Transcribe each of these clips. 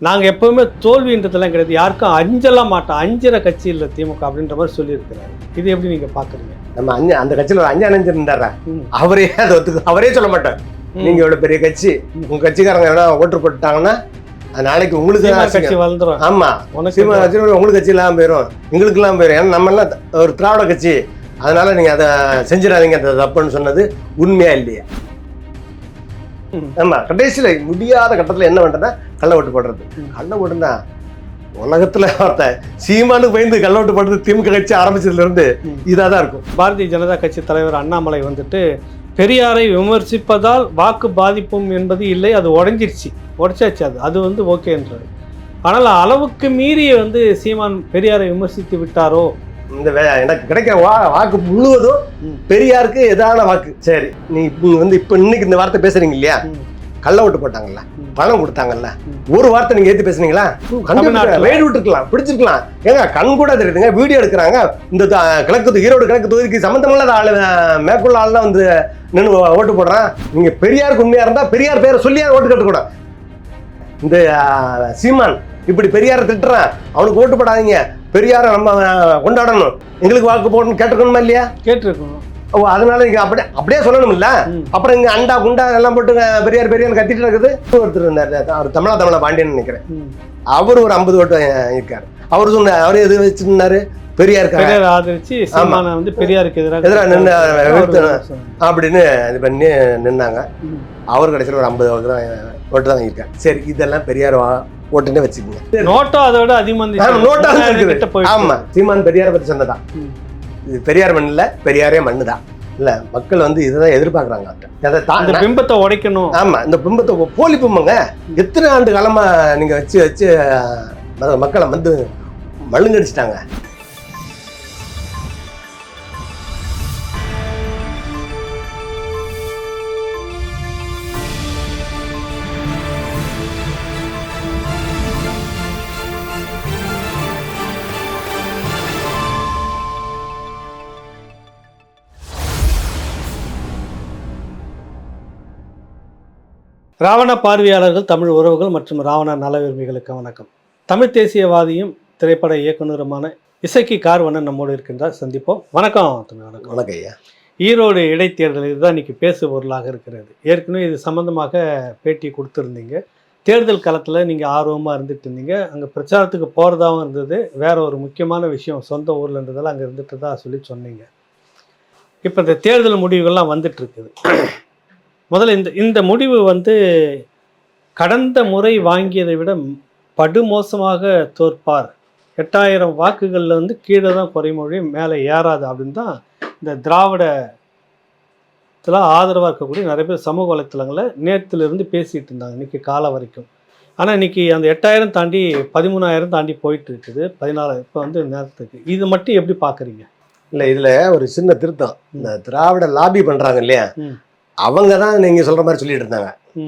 நாங்கள் எப்பவுமே தோல்வின்றதெல்லாம் கிடையாது. யாருக்கும் அஞ்சலாம் மாட்டோம். அஞ்சிற கட்சி இல்லை திமுக அப்படின்ற மாதிரி சொல்லியிருக்கிறாரு. இது எப்படி நீங்கள் பார்க்குறீங்க நம்ம அஞ்சு அந்த கட்சியில் ஒரு அஞ்சு அணைஞ்சு இருந்தாரா. அவரே அதை ஒத்துக்கு அவரே சொல்ல மாட்டார். நீங்க இவ்வளவு பெரிய கட்சி உங்க கட்சிக்காரங்க எவ்வளோ ஓட்டு போட்டுட்டாங்கன்னா நாளைக்கு உங்களுக்கு கட்சி அசிங்கம். வளர்ந்துரும். ஆமா. உனக்கு சீமா கட்சி உங்களுக்கு கட்சி எல்லாம் போயிடும் எங்களுக்கு எல்லாம் போயிடும் ஏன்னா நம்ம எல்லாம் ஒரு திராவிட கட்சி. அதனால நீங்க அதை செஞ்சிடாதீங்க அந்த தப்புன்னு சொன்னது உண்மையா இல்லையா. ஆமா கடைசியில முடியாத கட்டத்துல என்ன பண்றதுன்னா கள்ள ஓட்டு போடுறது. கள்ள ஓட்டுனா உலகத்துல ஒருத்தன் சீமானுக்கு பயந்து கள்ள ஓட்டு போடுறது திமுக கட்சி ஆரம்பிச்சதுல இருந்து. இதாக தான் இருக்கும். பாரதிய ஜனதா கட்சி தலைவர் அண்ணாமலை வந்துட்டு பெரியாரை விமர்சிப்பதால் வாக்கு பாதிப்பும் என்பது இல்லை அது உடஞ்சிருச்சு. உடைச்சாச்சு அது. அது வந்து ஓகேன்றாரு. ஆனால் அளவுக்கு மீறி வந்து சீமான் பெரியாரை விமர்சித்து விட்டாரோ? இந்த எனக்கு கிடைக்கிற வா வாக்கு முழுவதும். பெரியாருக்கு எதான வாக்கு சரி நீ வந்து இப்ப இன்னைக்கு இந்த வார்த்தை பேசுறீங்க இல்லையா. கள்ள ஓட்டு போட்டாங்கல்ல. பணம் கொடுத்தாங்கல்ல. ஒரு வார்த்தை நீங்க ஏத்து பேசுனீங்களா. ரைடு விட்டுருக்கலாம் பிடிச்சிருக்கலாம் ஏங்க கண் கூட தெரியுதுங்க வீடியோ எடுக்கிறாங்க இந்த கிழக்கு ஈரோடு கிழக்கு தொகுதிக்கு சம்பந்தமில்லாத ஆளு மேற்கொள்ள ஆள் தான் வந்து நின்று ஓட்டு போடுறான் நீங்க பெரியாருக்கு உண்மையா இருந்தா பெரியார் பேரை சொல்லியா ஓட்டு கட்டுக்கூடாது இந்த சீமான் இப்படி பெரியாரை திட்டுறான். அவனுக்கு ஓட்டு போடாதீங்க. பெரியாரை நம்ம கொண்டாடணும். எங்களுக்கு வாக்கு போடணும் கேட்டுக்கணுமா இல்லையா? கேட்டிருக்கணும். ஓ அதனால நீங்க அப்படியே அப்படியே சொல்லணும்ல. அப்புறம் இங்க அண்டா குண்டா எல்லாம் போட்டு பெரியார் பெரியார் கத்திட்டு இருக்குது ஒருத்தர் இருந்தார் அவர் தமிழா தமிழா பாண்டியன் நினைக்கிறேன். அவர் ஒரு ஐம்பது ஓட்டு இருக்காரு அவர் சொன்ன அவர் எது வச்சிருந்தாரு? பெரியார் பெரியார் ஆதரிச்சு சீமானை வந்து பெரியாருக்கு எதிராக எதிரா நின்னு அவர் எதிர்த்து- சொன்னார். அப்படின்னு இது பண்ணி நின்னாங்க. அவர் கடைசியில் ஒரு ஐம்பது ஓட்டு தான் ஓட்டு தான் வாங்கியிருக்காரு. சரி இதெல்லாம் பெரியார் வா- ஓட்டுன்னே வச்சுக்கோங்க. நோட்டோ அதோட அதிகமா ஆமா, நோட்டா இருக்குது. கிட்ட போயிடுச்சு. ஆமா சீமான் பெரியாரை பத்தி சொன்னதான். இது பெரியார் மண் இல்ல பெரியாரே மண்ணு தான் இல்ல மக்கள் வந்து இதுதான் எதிர்பார்க்கறாங்க. அதை தான் பிம்பத்தை உடைக்கணும். ஆமா இந்த பிம்பத்தை போலி பிம்பங்க. எத்தனை ஆண்டு காலமா நீங்க வச்சு வச்சு மக்களை வந்து மழுங்கடிச்சிட்டாங்க. ராவண பார்வையாளர்கள் தமிழ் உறவுகள் மற்றும் ராவண நலவிரும்பிகளுக்கு வணக்கம். தமிழ் தேசியவாதியும் திரைப்பட இயக்குனருமான இசக்கி கார்வண்ணன் நம்மோடு இருக்கின்றார். சந்திப்போம். வணக்கம் தமிழ் வணக்கம். வணக்கம் ஐயா. ஈரோடு இடைத்தேர்தல் இதுதான் இன்னைக்கு பேசு பொருளாக இருக்கிறது. ஏற்கனவே இது சம்பந்தமாக பேட்டி கொடுத்துருந்தீங்க. தேர்தல் களத்தில் நீங்கள் ஆர்வமாக இருந்துட்டு இருந்தீங்க. அங்கே பிரச்சாரத்துக்கு போகிறதாவும் இருந்தது. வேற ஒரு முக்கியமான விஷயம் சொந்த ஊரில் இருந்ததால் அங்கே இருந்துட்டு தான் சொல்லி சொன்னீங்க. இப்போ இந்த தேர்தல் முடிவுகள்லாம் வந்துட்டு இருக்குது முதல்ல இந்த இந்த முடிவு வந்து கடந்த முறை வாங்கியதை விட படுமோசமாக தோற்பார். எட்டாயிரம் வாக்குகளில் வந்து கீழே தான் குறைமொழி மேலே ஏறாது அப்படின்னு தான் இந்த திராவிட இதெல்லாம் ஆதரவாக இருக்கக்கூடிய நிறைய பேர் சமூக வலைத்தளங்களில் நேத்துல இருந்து பேசிகிட்டு இருந்தாங்க இன்னைக்கு காலம் வரைக்கும். ஆனால் இன்னைக்கு அந்த எட்டாயிரம் தாண்டி பதிமூணாயிரம் தாண்டி போயிட்டு இருக்குது பதினாலாயிரம் இப்போ வந்து நேரத்துக்கு. இது மட்டும் எப்படி பார்க்குறீங்க இல்ல இதுல ஒரு சின்ன திருத்தம். இந்த திராவிட லாபி பண்றாங்க இல்லையா. அவங்க தான் நீங்க சொல்ற மாதிரி சொல்லிட்டு இருந்தாங்க. ம்.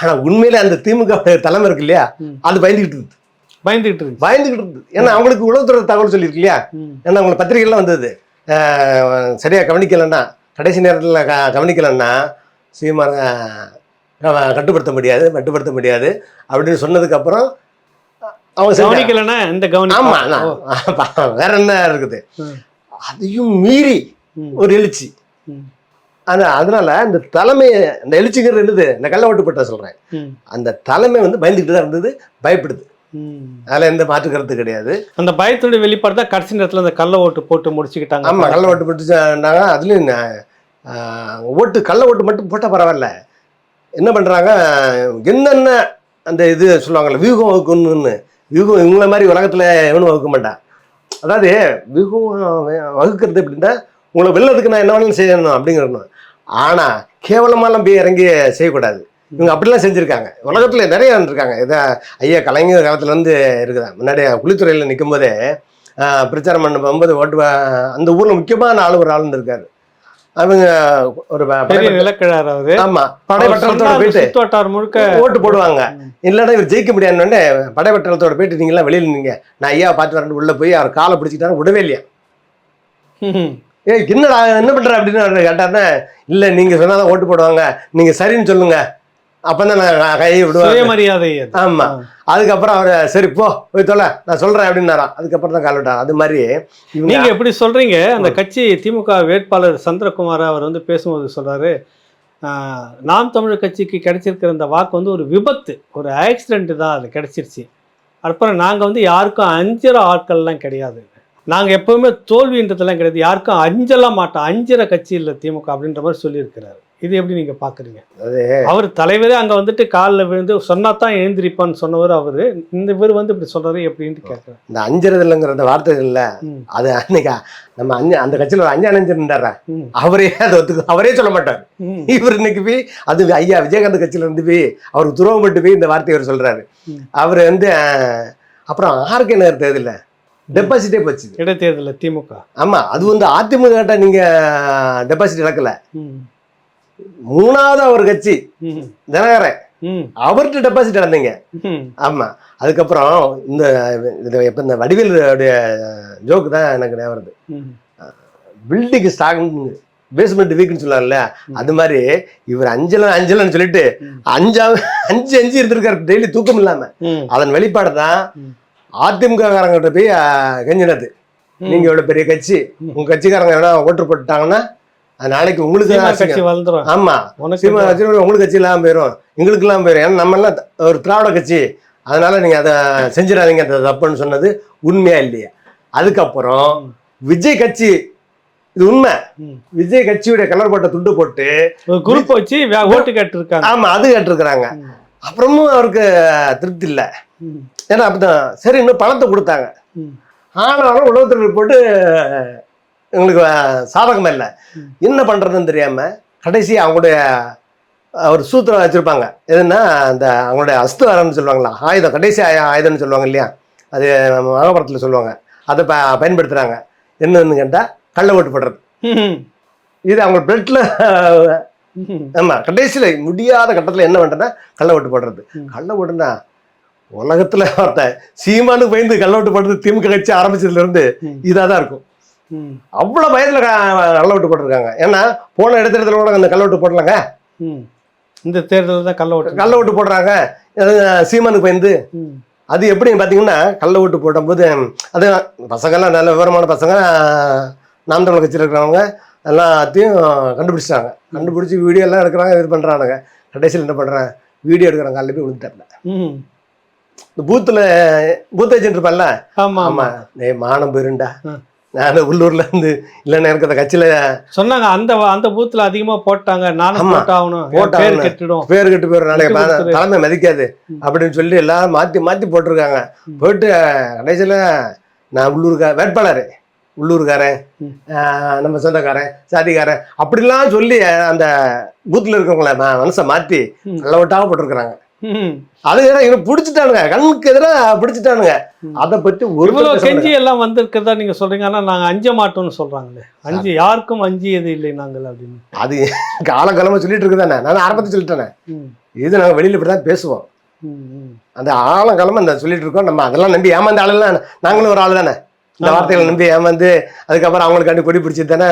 ஆனா உண்மையிலே அந்த திமுக தலைமை இருக்கு இல்லையா. அது பயந்துகிட்டு இருக்கு பயந்துகிட்டு இருந்துச்சு பயந்துகிட்டு இருக்கு ஏன்னா அவங்களுக்கு உளவுத்துறை தகவல் சொல்லியிருக்கு இல்லையா. ஏன்னா அவங்களுக்கு பத்திரிகைலாம் வந்தது சரியா கவனிக்கலைன்னா கடைசி நேரத்தில் க கவனிக்கலைன்னா சீமான கட்டுப்படுத்த முடியாது மட்டுப்படுத்த முடியாது அப்படின்னு சொன்னதுக்கு அப்புறம் அவங்க. கவனிக்கலைன்னா இந்த ஆமா கவனிக்க நான் வேற என்ன இருக்குது. அதையும் மீறி. ஒரு எழுச்சி ம். ஆனா அதனால இந்த தலைமை இந்த எழுச்சிங்கிறது என்னது? இந்த கள்ள ஓட்டு போட்ட சொல்றேன். ம். அந்த தலைமை வந்து பயந்துகிட்டு தான் இருந்தது பயப்படுது. அதுல எந்த மாற்று கருத்து கிடையாது. அந்த பயத்துடைய வெளிப்பாடு தான் கடைசி நேரத்தில் அந்த கள்ள ஓட்டு போட்டு முடிச்சுக்கிட்டாங்க. ஆமா கள்ள ஓட்டு போட்டுச்சாங்க அதுலயும் ஓட்டு கள்ள ஓட்டு மட்டும் போட்டா பரவாயில்ல. என்ன பண்றாங்க என்னென்ன அந்த இது சொல்லுவாங்கல்ல வியூகம் வகுக்கணும்னு வியூகம் இவங்கள மாதிரி உலகத்துல எவனும் வகுக்க மாட்டான் அதாவது வியூகம் வகுக்கிறது எப்படின்னா உங்களை வெள்ளத்துக்கு நான் என்ன வேணாலும் செய்யணும் அப்படிங்கிறணும் ஆனா கேவலமாலாம் போய் இறங்கி செய்யக்கூடாது. இவங்க அப்படிலாம் செஞ்சுருக்காங்க. உலகத்துல நிறைய இருக்காங்க இதை ஐயா கலைஞர் காலத்துல இருந்து இருக்குதா. முன்னாடி குளித்துறையில் நிற்கும் போதே பிரச்சாரம் பண்ண போகும்போது ஓட்டு அந்த ஊர்ல முக்கியமான ஆள் ஒரு ஆள் இருந்திருக்காரு அவங்க ஒரு ப- பெரிய படை- நிலக்கிழார் அவரு. ஆமா சொன்னாரு, போயிட்டு முழுக்க ஓட்டு போடுவாங்க. இல்லைன்னா இவர் ஜெயிக்க முடியாதுன்னு படைப்பட்டணத்தோட போயிட்டு நீங்களாம் வெளியில நிங்க நான் ஐயா பார்த்து வரேன் உள்ள போய் அவர் காலை பிடிச்சிட்டாரு விடவே இல்லையா. ஏய் என்னடா என்ன பண்ற அப்படின்னு கேட்டாருன்னா இல்ல நீங்க சொன்னாதான் ஓட்டு போடுவாங்க. நீங்க சரின்னு சொல்லுங்க. அப்பதான் நான் கையை விடுவேன் சுயமரியாதை அது. ஆமா. அதுக்கப்புறம் அவர் சரி போ போய் தொலை நான் சொல்றேன் அப்படின்னாராம். அதுக்கப்புறம் தான் கால் விட்டாங்க அது மாதிரி இவங்க நீங்க எப்படி சொல்றீங்க? அந்த கட்சி திமுக வேட்பாளர் சந்திரகுமார் அவர் வந்து பேசும்போது சொல்றாரு ஆஹ், நாம் தமிழர் கட்சிக்கு கிடைச்சிருக்கிற அந்த வாக்கு வந்து ஒரு விபத்து ஒரு ஆக்சிடென்ட் தான் அது கிடைச்சிருச்சு. அப்புறம் நாங்க வந்து யாருக்கும் அஞ்சுற ஆட்கள்லாம் கிடையாது. நாங்க எப்பவுமே தோல்வின்றதெல்லாம் கிடையாது. யாருக்கும் அஞ்சலாம் மாட்டோம் அஞ்சுற கட்சி இல்லை திமுக அப்படின்ற மாதிரி சொல்லியிருக்கிறாரு. இது எப்படி நீங்க பாக்குறீங்க? அவர் தலைவரே அங்க வந்துட்டு காலில் விழுந்து சொன்னா தான் எழுந்திருப்பான்னு சொன்னவர் அவரு. இந்த இவர் வந்து இப்படி சொல்றாரு எப்படின்ட்டு கேட்குறேன் இந்த அஞ்சறதுலங்கிற அந்த வார்த்தை இல்ல. அது அன்னைக்கு நம்ம அஞ்சு அந்த கட்சியில ஒரு அஞ்சு அணைஞ்சிருந்தாரா அவரே அதை ஒத்துக்கு அவரே சொல்ல மாட்டார். இவர் இன்னைக்கு போய் அது ஐயா விஜயகாந்த் கட்சியில இருந்து போய் அவருக்கு துரோகப்பட்டு போய் இந்த வார்த்தையை அவர் சொல்றாரு. ம். அவர் வந்து அப்புறம் ஆர்கே நகர் தேர்தல டெபாசிட்டே போச்சு. இடைத்தேர்தலில் திமுக. ஆமா அது வந்து அதிமுக கிட்ட நீங்க டெபாசிட் இழக்கல. மூணாவது ஒரு கட்சி தினகரன். அவர்கிட்ட டெபாசிட் இழந்தீங்க. ஆமா அதுக்கப்புறம் இந்த இப்ப இந்த வடிவேலுடைய ஜோக்கு தான் எனக்கு ஞாபகம் வருது. பில்டிங் ஸ்ட்ராங் பேஸ்மெண்ட் வீக்னு சொல்லலாம்ல அது மாதிரி இவர் அஞ்சலன் அஞ்சலன்னு சொல்லிட்டு. அஞ்சா அஞ்சு அஞ்சு இருந்திருக்காரு. டெய்லி தூக்கம் இல்லாம. அதன் வெளிப்பாடு தான் ம். அதிமுக காரங்கிட்ட போய் கெஞ்சினது நீங்க இவ்வளவு பெரிய கட்சி. உங்க கட்சிக்காரங்க எவ்வளவு ஓட்டு போட்டுட்டாங்கன்னா அது நாளைக்கு உங்களுக்கு. கட்சி வளர்ந்துரும். ஆமா. உனக்கு உங்களுக்கு கட்சி இல்லாம போயிடும் எங்களுக்கு இல்லாம போயிடும் ஏன்னா நம்ம எல்லாம் ஒரு திராவிட கட்சி. அதனால நீங்க அதை செஞ்சிடாதீங்க. அந்த தப்புன்னு சொன்னது உண்மையா இல்லையா? அதுக்கப்புறம் விஜய் கட்சி இது உண்மை. விஜய் கட்சியுடைய கலர் போட்ட துண்டு போட்டு குரூப் வச்சு ஓட்டு கேட்டிருக்காங்க. ஆமா அது கேட்டிருக்கிறாங்க. அப்புறமும் அவருக்கு திருப்தி இல்லை. ஏன்னா அப்படிதான் சரி இன்னும் பணத்தை கொடுத்தாங்க. ஆனாலும் உளவுத்துறை போட்டு எங்களுக்கு சாதகமா இல்லை. என்ன பண்றதுன்னு தெரியாம கடைசி அவங்களுடைய ஒரு சூத்திரம் வச்சிருப்பாங்க. எதுன்னா அந்த அவங்களுடைய அஸ்துவாரம்னு சொல்லுவாங்களா? ஆயுதம் கடைசி ஆய- ஆயுதம்னு சொல்லுவாங்க இல்லையா? அது மகாபாரத்தில் சொல்லுவாங்க. அதை ப பயன்படுத்துறாங்க. என்னன்னு கேட்டா கள்ள ஓட்டு போடுறது. இது அவங்க பிளட்ல ம். ஆமா கடைசியில முடியாத கட்டத்துல என்ன பண்றேன்னா கள்ள ஓட்டு போடுறது. கள்ள ஓட்டுனா உலகத்துல ஒருத்தன் சீமானுக்கு பயந்து கள்ள ஓட்டு போடுறது திமுக கட்சி ஆரம்பிச்சதுல இருந்து ம். இதாதான் இருக்கும். ம். அவ்வளவு பயத்துல க- கள்ள ஓட்டு போட்டிருக்காங்க. ஏன்னா போன இடத்துல கூட அந்த கள்ள ஓட்டு போடலாங்க. இந்த தேர்தலில் தான் கள்ள ஓட்டு கள்ள ஓட்டு போடுறாங்க சீமானுக்கு பயந்து. அது எப்படி பார்த்தீங்கன்னா கள்ள ஓட்டு போடும்போது அது பசங்கெல்லாம் நல்ல விவரமான பசங்க நாம் தமிழ் கட்சியில் இருக்கிறவங்க எல்லாத்தையும் கண்டுபிடிச்சிட்டாங்க. கண்டுபிடிச்சி வீடியோ எல்லாம் எடுக்கிறாங்க இது பண்ணுறானுங்க கடைசியில் என்ன பண்ணுறேன் வீடியோ எடுக்கிறாங்க காலையில் போய் விழுந்துட்டாப்ல ம். இந்த பூத்தில் பூத் ஏஜென்ட் இருப்பான்ல ஆமா ஆமா ஆமாம் டேய் மானம் போயிருண்டா. நான் உள்ளூர்ல இருந்து இல்லைன்னா எனக்கு அந்த கட்சியில் சொன்னாங்க அந்த அந்த பூத்துல அதிகமா போட்டாங்க நானும். போட்டாகணும். பேர் கெட்டுடும் பேர் கெட்டு போயிடும் நாளைக்கு. தலைமை மதிக்காது. அப்படின்னு சொல்லி எல்லாம் மாற்றி மாற்றி போட்டிருக்காங்க. போயிட்டு கடைசியில் நான் உள்ளூர்கார வேட்பாளர் உள்ளூர்காரன் நம்ம சொந்தக்காரன் சாதிக்காரன் அப்படிலாம் சொல்லி அந்த பூத்தில் இருக்கவங்கள மனசை மாற்றி. நல்ல ஓட்டாக போட்டிருக்கிறாங்க. அது இவனை பிடிச்சிட்டானுங்க. கண்ணுக்கு எதிராக பிடிச்சிட்டானுங்க. அதை பற்றி ஒரு கெஞ்சி எல்லாம் வந்திருக்கிறதா நீங்க சொல்றீங்க. ஆனா நாங்க அஞ்ச மாட்டோம்னு சொல்றாங்களே. அஞ்சு யாருக்கும் அஞ்சியது இல்லை நாங்கள் அப்படின்னு. அது காலங்காலமாக சொல்லிட்டு இருக்குதானே நான் ஆரம்பத்தில் சொல்லிட்டேனே. இது நாங்கள் வெளியில் இப்படி தான் பேசுவோம். அந்த ஆழங்காலமாக அந்த சொல்லிட்டு இருக்கோம். நம்ம அதெல்லாம் நம்பி ஏமாந்த ஆளுலாம் நாங்களும் ஒரு ஆள் தானே இந்த. வார்த்தைகளை நம்பி ஏமாந்து அதுக்கப்புறம் அவங்களுக்காண்டி கொடி பிடிச்சி தானே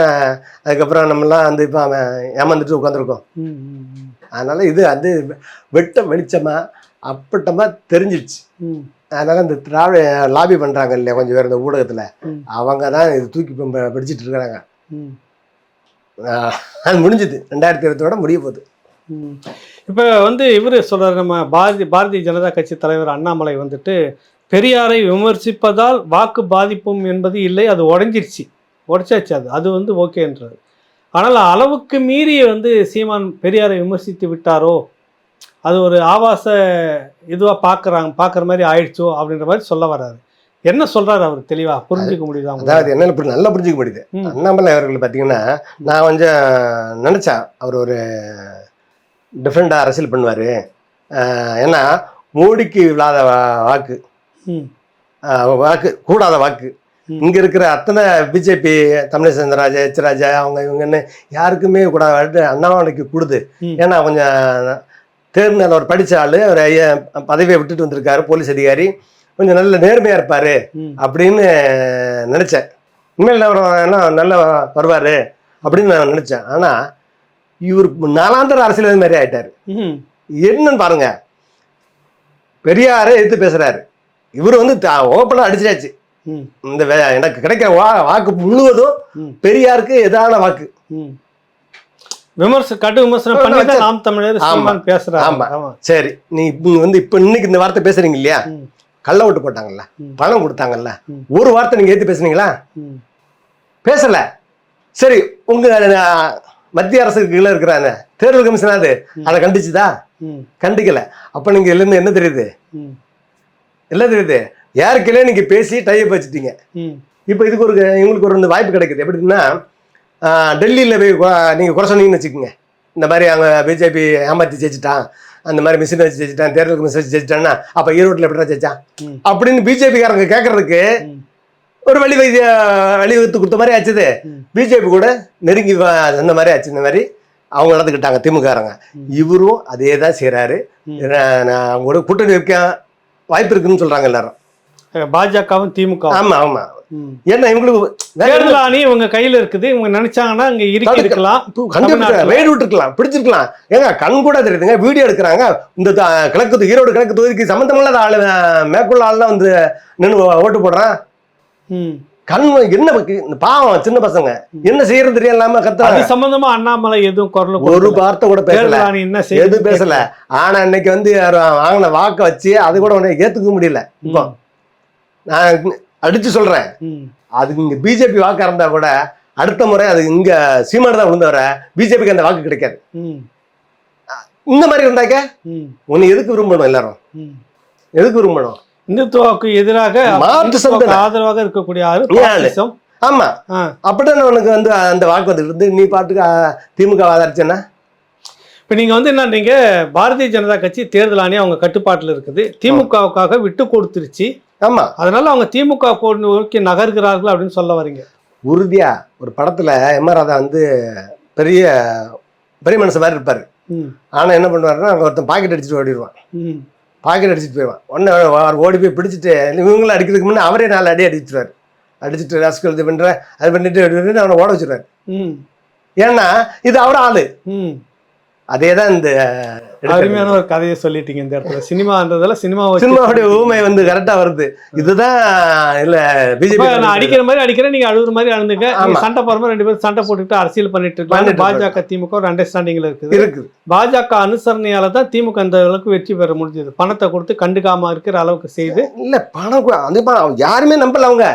அதுக்கப்புறம் நம்மலாம் வந்து இப்போ ஏமாந்துட்டு உட்காந்துருக்கோம். அதனால இது அது வெட்ட வெளிச்சமா அப்பட்டமா தெரிஞ்சிடுச்சு ம். அதனால இந்த திராவிட லாபி பண்றாங்க இல்லையா கொஞ்சம் பேர் இந்த ஊடகத்துல. அவங்க தான் இது தூக்கி பிடிச்சிட்டு இருக்கிறாங்க அது முடிஞ்சுது. ரெண்டாயிரத்தி இருபத்தோட முடிய போகுது. இப்ப வந்து இவரு சொல்றாரு நம்ம பாரதி பாரதிய ஜனதா கட்சி தலைவர் அண்ணாமலை வந்துட்டு பெரியாரை விமர்சிப்பதால் வாக்கு பாதிப்பும் என்பது இல்லை அது உடஞ்சிருச்சு. உடைச்சாச்சு அது. அது வந்து ஓகேன்றது ஆனால் அளவுக்கு மீறி வந்து சீமான் பெரியாரை விமர்சித்து விட்டாரோ? அது ஒரு ஆபாச இதுவாக பார்க்குறாங்க பார்க்குற மாதிரி ஆயிடுச்சோ அப்படின்ற மாதிரி சொல்ல வர்றாரு. என்ன சொல்றாரு அவர் தெளிவா? புரிஞ்சுக்க முடியுதா? அதாவது என்ன இப்படி நல்லா புரிஞ்சுக்க முடியுது. அண்ணாமலை அவர்கள் பார்த்தீங்கன்னா நான் கொஞ்சம் நினச்சேன் அவர் ஒரு டிஃப்ரெண்ட்டாக அரசியல் பண்ணுவார். ஏன்னா மோடிக்கு இல்லாத வாக்கு. வாக்கு கூடாத வாக்கு. இங்கே இருக்கிற அத்தனை பிஜேபி தமிழிசை சந்திரராஜா எச் ராஜா அவங்க இவங்கன்னு யாருக்குமே கூடாத வாக்கு அண்ணாமலைக்கு கூடுது. ஏன்னா கொஞ்சம் தேர்ந்தல் அவர் படித்த ஆள் அவர் பதவியை விட்டுட்டு வந்திருக்காரு போலீஸ் அதிகாரி. கொஞ்சம் நல்ல நேர்மையாக இருப்பார். அப்படின்னு நினச்சேன். உண்மையில் அவர் என்ன நல்ல வருவார் அப்படின்னு நான் நினச்சேன். ஆனால் இவர் நாலாந்தர அரசியல் மாதிரி ஆயிட்டார். என்னன்னு பாருங்க. பெரியாரை எடுத்து பேசுறாரு. இவர் வந்து ஓப்பனாக அடிச்சிட்டாச்சு. ம் இந்த வே- எனக்கு கிடைக்கிற வா வாக்கு முழுவதும். பெரியாருக்கு எதான வாக்கு. ம். விமர்ச கடு விமர்சனம் பண்ணி தான் நாம் தமிழர் சீமான் பேசுறாரு. ஆமா. ஆமா. சரி நீ வந்து இப்ப இன்னைக்கு இந்த வார்த்தை பேசுறீங்க இல்லையா? கள்ள ஓட்டு போட்டாங்கல்ல. பணம் கொடுத்தாங்கல்ல. ஒரு வார்த்தை நீங்க ஏத்து பேசுனீங்களா? பேசல. சரி உங்க மத்திய அரசுக்கு கீழே இருக்கிறாங்க தேர்தல் கமிஷன் அது அதை கண்டிச்சுதா? ம். கண்டிக்கல. அப்ப நீங்க இதுல இருந்து என்ன தெரியுது? என்ன தெரியுது? யாருக்கிலே நீங்க பேசி டைப் வச்சுட்டீங்க. இப்போ இதுக்கு ஒரு இவங்களுக்கு ஒரு இந்த வாய்ப்பு கிடைக்குது. எப்படின்னா டெல்லியில போய் நீங்க குறை சொன்னீங்கன்னு வச்சுக்கோங்க. இந்த மாதிரி அங்கே பிஜேபி ஏமாத்தி ஜெயிச்சிட்டான். அந்த மாதிரி மிஷின் வச்சு ஜெயிச்சிட்டான். தேர்தல் கமிஷன் வச்சு ஜெயிச்சிட்டான்னா அப்போ ஈரோட்டில் எப்படிடா ஜெயிச்சான். அப்படின்னு பிஜேபிக்காரங்க கேட்கறதுக்கு. ஒரு வழி வைத்திய வழி வகுத்து கொடுத்த மாதிரி ஆச்சுது. பிஜேபி கூட நெருங்கி அந்த மாதிரி ஆச்சு. இந்த மாதிரி அவங்க நடந்துக்கிட்டாங்க திமுககாரங்க. ம். இவரும் அதே தான் செய்கிறாரு. அவங்க கூட கூட்டணி வைக்க வாய்ப்பு இருக்குன்னு சொல்றாங்க எல்லாரும். பாஜகவும் திமுக ஆமா ஆமா. ஏன்னா இவங்களுக்கு தேர்தல் ஆணி இவங்க கையில இருக்குது. இவங்க நினைச்சாங்கன்னா இங்க இருக்கலாம். ரெய்டு விட்டுருக்கலாம் பிடிச்சிருக்கலாம் ஏங்க கண் கூட தெரியுதுங்க. வீடியோ எடுக்கிறாங்க. இந்த கிழக்கு ஈரோடு கிழக்கு தொகுதிக்கு சம்மந்தமில்லாத ஆளு மேற்கொள்ள ஆள்லாம் வந்து நின்று ஓட்டு போடுறான். கண் என்ன பாவம் சின்ன பசங்க. என்ன செய்யறது தெரியலாம அது கத்துறாங்க சம்பந்தமா அண்ணாமலை எதுவும் குரல் ஒரு. வார்த்தை கூட பேசல. என்ன எது செய்யுது பேசல. ஆனா இன்னைக்கு வந்து வாங்கின வாக்க வச்சு அது கூட ஏத்துக்க முடியல. இப்போ நான் அடிச்சு சொல்றேன். அது இங்க பிஜேபி வாக்கா இருந்தா கூட அடுத்த முறை அது இங்க சீமானு தான் விழுந்தவர பிஜேபிக்கு அந்த வாக்கு கிடைக்காது ம். இந்த மாதிரி இருந்தாக்க. உன்னை எதுக்கு விரும்பணும் எல்லாரும். எதுக்கு விரும்பணும் இந்துத்துவாவுக்கு எதிராக மாற்று சிந்தனை. ஆதரவாக இருக்கக்கூடிய? பாசிசம். ஆமா ஆ. அப்படிதான் உனக்கு வந்து அந்த வாக்கு வந்து இருந்து நீ பாட்டுக்கு திமுக ஆதரிச்சேன்னா இப்ப நீங்க வந்து என்ன நீங்க பாரதிய ஜனதா கட்சி தேர்தல் ஆணையம் அவங்க கட்டுப்பாட்டுல இருக்குது திமுகவுக்காக விட்டு கொடுத்துருச்சு ஆமா அதனால அவங்க திமுக நோக்கி நகர்கிறார்கள் அப்படின்னு சொல்ல வரீங்க உறுதியா ஒரு படத்துல எம் ஆர் ராதா வந்து பெரிய பெரிய மனுஷன் மாதிரி இருப்பாரு ம். ஆனா என்ன பண்ணுவாருன்னா அங்க ஒருத்தன் பாக்கெட் அடிச்சுட்டு ஓடிடுவான். பாக்கெட் அடிச்சுட்டு போயிடுவான் உடனே அவர் ஓடி போய் பிடிச்சிட்டு இவங்களும் அடிக்கிறதுக்கு முன்னே அவரே நாலு அடி அடிச்சிருவார் அடிச்சுட்டு ரசிகல் இது பண்ற அது பண்ணிட்டு அவனை ஓட வச்சிருவாரு ம். ஏன்னா இது அவர் ஆளு ம். அதே தான் இந்த அருமையான ஒரு கதையை சொல்லிட்டீங்க இந்த இடத்துல. சினிமான்றதால சினிமா சினிமாவுடைய ஊமை வந்து கரெக்டா வருது. இதுதான் இல்ல பிஜேபி நான் அடிக்கிற மாதிரி அடிக்கிறேன் நீங்க அழுகுற மாதிரி அழுந்துங்க. சண்டை போற மாதிரி ரெண்டு பேரும் சண்டை போட்டுட்டு அரசியல் பண்ணிட்டு இருக்காங்க. பாஜக திமுக ஒரு அண்டர்ஸ்டாண்டிங்ல இருக்குது. இருக்கு பாஜக அனுசரணையால தான் திமுக இந்த அளவுக்கு வெற்றி பெற முடிஞ்சது. பணத்தை கொடுத்து கண்டுக்காம இருக்கிற அளவுக்கு செய்து. இல்ல பணம் அது யாருமே நம்பல அவங்க.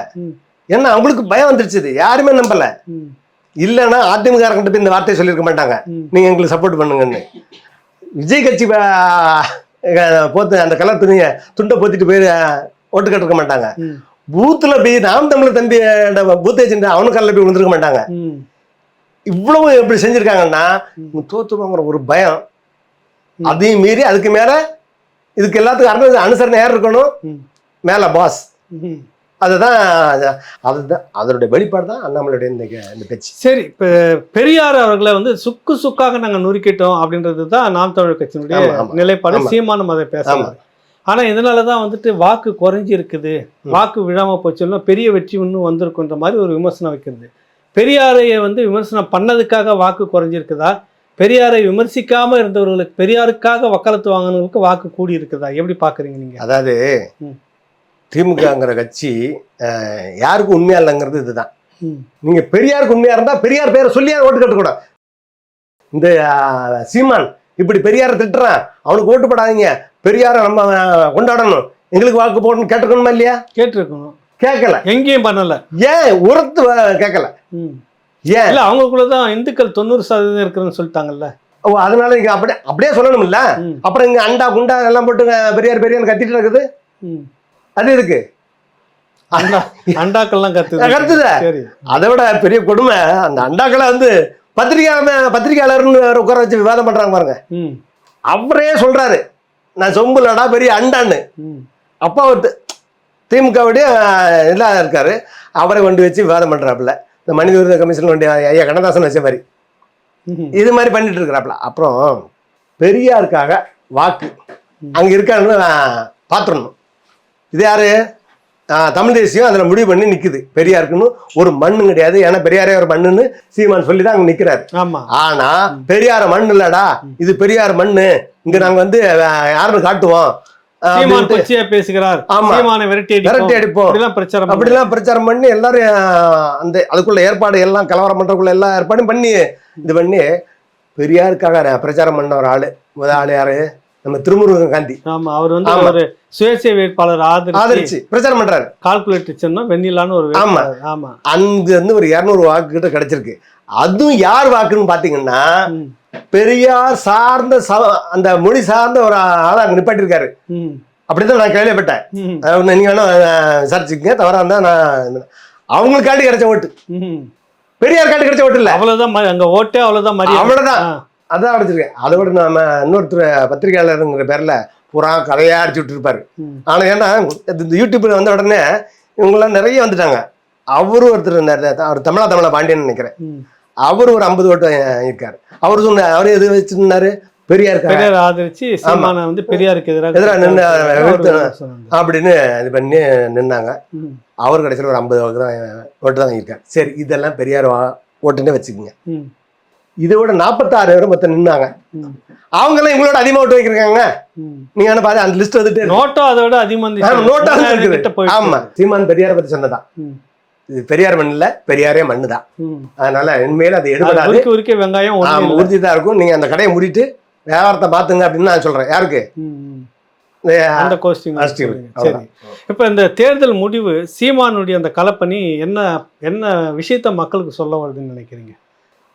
ஏன்னா அவங்களுக்கு பயம் வந்துருச்சு. யாருமே நம்பல. இல்லைன்னா அதிமுக போய் இந்த வார்த்தையை சொல்லியிருக்க மாட்டாங்க. ம், நீங்க எங்களுக்கு சப்போர்ட் பண்ணுங்கன்னு. விஜய் கட்சி போத்து அந்த கலர் துணியை துண்டை போத்திட்டு போய் ஓட்டு கட்டிருக்க மாட்டாங்க. பூத்துல போய் நாம் தமிழர் தம்பி பூத் ஏஜென்ட் அவனு கல்ல போய் விழுந்திருக்க மாட்டாங்க. இவ்வளவு எப்படி செஞ்சிருக்காங்கன்னா தோத்துருவாங்கிற ஒரு பயம். அதையும் மீறி அதுக்கு மேல இதுக்கு எல்லாத்துக்கும் அனு அனுசரணை யார் இருக்கணும்? மேல பாஸ். அதுதான் அதுதான் அதனுடைய வெளிப்பாடு தான் அண்ணாமலையுடைய இந்த இந்த பேச்சு சரி இப்ப பெரியார் அவர்களை வந்து சுக்கு சுக்காக நாங்க நுறுக்கிட்டோம் அப்படின்றது தான் நாம் தமிழர் கட்சியினுடைய. நிலைப்பாடு. சீமானும் அதை. பேசலாம் ஆனா இதனாலதான் வந்துட்டு வாக்கு குறைஞ்சி இருக்குது. வாக்கு விழாம போச்சுன்னா பெரிய வெற்றி இன்னும் வந்திருக்குன்ற மாதிரி ஒரு விமர்சனம் வைக்கிறது பெரியாரையை வந்து விமர்சனம் பண்ணதுக்காக வாக்கு குறைஞ்சிருக்குதா பெரியாரை விமர்சிக்காம இருந்தவர்களுக்கு பெரியாருக்காக வக்காலத்து வாங்கினவங்களுக்கு வாக்கு கூடி இருக்குதா எப்படி பாக்குறீங்க நீங்க அதாவது. திமுகங்கிற கட்சி யாருக்கும் உண்மையா இல்லைங்கிறது இதுதான். நீங்க பெரியாருக்கு உண்மையா இருந்தா பெரியார் பேரை சொல்லி ஓட்டு கட்டக்கூடாது. இந்த சீமான் இப்படி பெரியாரை திட்டுறான். அவனுக்கு ஓட்டு போடாதீங்க. பெரியாரை நம்ம கொண்டாடணும். எங்களுக்கு வாக்கு போடணும் கேட்டுக்கணுமா இல்லையா? கேட்டிருக்கணும். கேட்கல. எங்கேயும் பண்ணல. ஏன் உரத்து கேட்கல. ஏன்? இல்ல அவங்களுக்குள்ளதான் இந்துக்கள் தொண்ணூறு சதவீதம் இருக்குன்னு சொல்லிட்டாங்கல்ல. ஓ, அதனால நீங்க அப்படியே அப்படியே சொல்லணும்ல? அப்புறம் இங்க அண்டா குண்டா எல்லாம் போட்டு பெரியார் பெரியார் கத்திட்டு இருக்குது. அது இருக்கு. அண்டா அண்டாக்கள்லாம் கத்துது. கத்துதா? அதை விட பெரிய கொடுமை அந்த அண்டாக்களை வந்து பத்திரிகையாளர் பத்திரிகையாளர்னு உட்கார வச்சு விவாதம் பண்றாங்க பாருங்க. அவரே சொல்றாரு நான் சொம்புலடா பெரிய அண்டான்னு. அப்பா அவர் திமுகவுடைய இதாக இருக்காரு. அவரை கொண்டு வச்சு விவாதம் பண்றாப்புல. இந்த மனித உரிமை கமிஷன் கொண்டு ஐயா கண்ணதாசன் வச்ச மாதிரி. இது மாதிரி பண்ணிட்டு இருக்கிறாப்புல. அப்புறம் பெரியாருக்காக வாக்கு. அங்க இருக்கான்னு பாத்துடணும் இது யாரு? தமிழ் தேசியம் அதில் முடிவு பண்ணி நிக்குது. பெரியாருக்குன்னு ஒரு மண்ணு கிடையாது. ஏன்னா பெரியாரே ஒரு மண்ணுன்னு சீமான் சொல்லி தான் அங்கே நிற்கிறாரு ஆமா. ஆனா பெரியார மண் இல்லடா. இது பெரியார் மண்ணு. இங்க நாங்க வந்து யாருன்னு காட்டுவோம். பேசுகிறார். அப்படிலாம் பிரச்சாரம் பண்ணி- அப்படிலாம் பிரச்சாரம் பண்ணி எல்லாரும் அந்த அதுக்குள்ள ஏற்பாடு எல்லாம் கலவரம் பண்றதுக்குள்ள எல்லா ஏற்பாடும் பண்ணி இது பண்ணி பெரியாருக்காக பிரச்சாரம் பண்ண ஒரு ஆளு. முதல் ஆளு யாரு? நம்ம திருமுருகன் காந்தி. ஆமா அவர் வந்து. ஒரு சுயேட்சை வேட்பாளர் ஆதரிச்சு பிரச்சாரம் பண்றாரு. கால்குலேட்டர் சின்னம் வெண்ணிலான்னு ஒரு ஆமா. ஆமா. அங்க இருந்து ஒரு இருநூறு வாக்கு கிட்ட கிடைச்சிருக்கு. அதுவும் யார் வாக்குன்னு பாத்தீங்கன்னா பெரியார் சார்ந்த அந்த மொழி சார்ந்த ஒரு ஆளை அங்க நிப்பாட்டிருக்காரு. அப்படிதான் நான் கேள்விப்பட்டேன். நீங்க வேணா விசாரிச்சுக்கங்க. தவறா இருந்தா நான் அவங்களுக்காண்டி கிடைச்ச ஓட்டு. பெரியார் காண்டி கிடைச்ச ஓட்டு இல்ல. அவ்வளவுதான் அங்க ஓட்டே அவ்வளவுதான் அவ்வளவுதான். அதான் அடிச்சிருக்கேன். அதை விட நம்ம இன்னொருத்தர் பத்திரிகையாளருங்கிற பேர்ல புறா கதையா அடிச்சு விட்டு இருப்பாரு. ம், ஆனா ஏன்னா இந்த யூடியூப்ல வந்த உடனே இவங்கெல்லாம் நிறைய வந்துட்டாங்க. அவரு ஒருத்தர் இருந்தாரு. அவர் தமிழா தமிழா பாண்டியன் நினைக்கிறேன். அவரு ஒரு ஐம்பது ஓட்டு இருக்காரு அவரு சொன்ன அவரு எது வச்சிருந்தாரு? பெரியார் பெரியார் ஆதரிச்சு சீமானை வந்து பெரியாருக்கு எதிராக எதிரா நின்னு ஒரு நிறுத்து. சொன்னாங்க. அப்படின்னு இது பண்ணி நின்னாங்க. அவர் கடைசியில் ஒரு ஐம்பது ஓட்டு தான் ஓட்டு தான் வாங்கியிருக்காரு. சரி இதெல்லாம் பெரியார் ஓட்டுன்னே வச்சுக்கோங்க. இதை விட நாற்பத்தாறு பேர் மொத்தம் நின்னாங்க. ம், அவங்கெல்லாம் இவங்களோட அதிகமாக ஓட்டு வைக்கிறாங்க. நீங்க என்ன பாரு அந்த லிஸ்ட் வந்துட்டு. நோட்டோ அதை விட அதிகமா ஆமா, இருந்துச்சு நோட்டா இருக்குது. ஆமா சீமான் பெரியாரை பத்தி சொன்னதான் இது பெரியார் மண் இல்ல பெரியாரே மண்ணு தான். அதனால இனிமேல் அது எடுபடாது. உருக்கி வெங்காயம். உறுதி தான் இருக்கும். நீங்க அந்த கடையை மூடிட்டு வியாபாரத்தை மாத்துங்க அப்படின்னு நான் சொல்றேன். யாருக்கு? அந்த கோஸ்டிங். சரி. இப்ப இந்த தேர்தல் முடிவு சீமானுடைய அந்த கலப்பணி என்ன என்ன விஷயத்த மக்களுக்கு சொல்ல வருதுன்னு நினைக்கிறீங்க?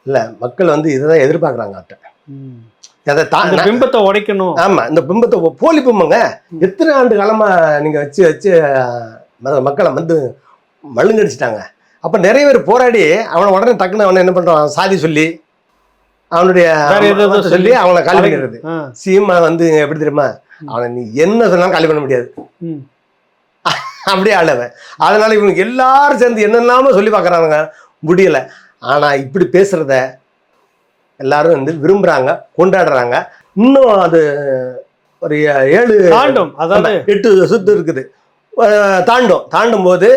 இல்ல மக்கள் வந்து இதுதான் எதிர்பார்க்கறாங்க அவர்ட்ட. ம். அதை தா- இந்த பிம்பத்தை உடைக்கணும். ஆமா இந்த பிம்பத்தை போலி பிம்பங்க. எத்தனை ஆண்டு காலமா நீங்க வச்சு வச்சு மக்களை வந்து மழுங்கடிச்சிட்டாங்க. அப்ப நிறைய பேர் போராடி அவனை உடனே டக்குன்னு அவனை என்ன பண்றான்? சாதி சொல்லி அவனுடைய சொல்லி அவனை காலி பண்ணிடுறது. சீமா வந்து எப்படி தெரியுமா? அவனை நீ என்ன சொன்னாலும் காலி பண்ண முடியாது. அப்படியே ஆளவன். அதனால இவனுக்கு எல்லாரும் சேர்ந்து என்னெல்லாமோ சொல்லி பார்க்கறானுங்க. முடியல. ஆனா இப்படி பேசுறத எல்லாரும் வந்து விரும்புறாங்க கொண்டாடுறாங்க. இன்னும் அது ஒரு ஏழு தாண்டும் அதாவது எட்டு சுத்து இருக்குது. தாண்டும் தாண்டும் போது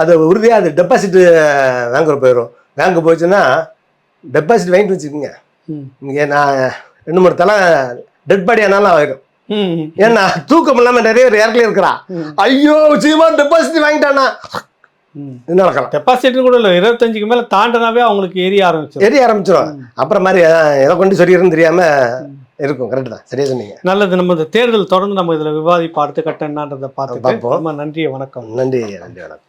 அது உறுதியாக அது டெபாசிட் பேங்க் போயிடும் பேங்க் போச்சுன்னா டெபாசிட் வாங்கிட்டு வச்சுக்கோங்க. இங்கே நான் ரெண்டு மூணு தலை டெட் பாடி ஆனாலும் ஆயிடும் ஏன்னா தூக்கம் இல்லாமல் நிறைய பேர் இறக்கல இருக்கிறா. ஐயோ சீமான் டெபாசிட் வாங்கிட்டானா. நடக்கலாம். டெபாசிட்னு கூட இல்லை இருபத்தஞ்சுக்கு மேல தாண்டினாவே அவங்களுக்கு எரிய ஆரம்பிச்சிடும் எரிய ஆரம்பிச்சிடும் அப்புறம் மாதிரி எதை கொண்டு சொல்லிடுன்னு தெரியாம இருக்கும். கரெக்ட் தான். சரியா சொன்னீங்க. நல்லது. நம்ம இந்த தேர்தல் தொடர்ந்து நம்ம இதுல விவாதிப்போம் அடுத்த கட்டம் என்னன்றதை பார்த்துட்டு பார்ப்போம். நன்றி வணக்கம். நன்றி நன்றி வணக்கம்.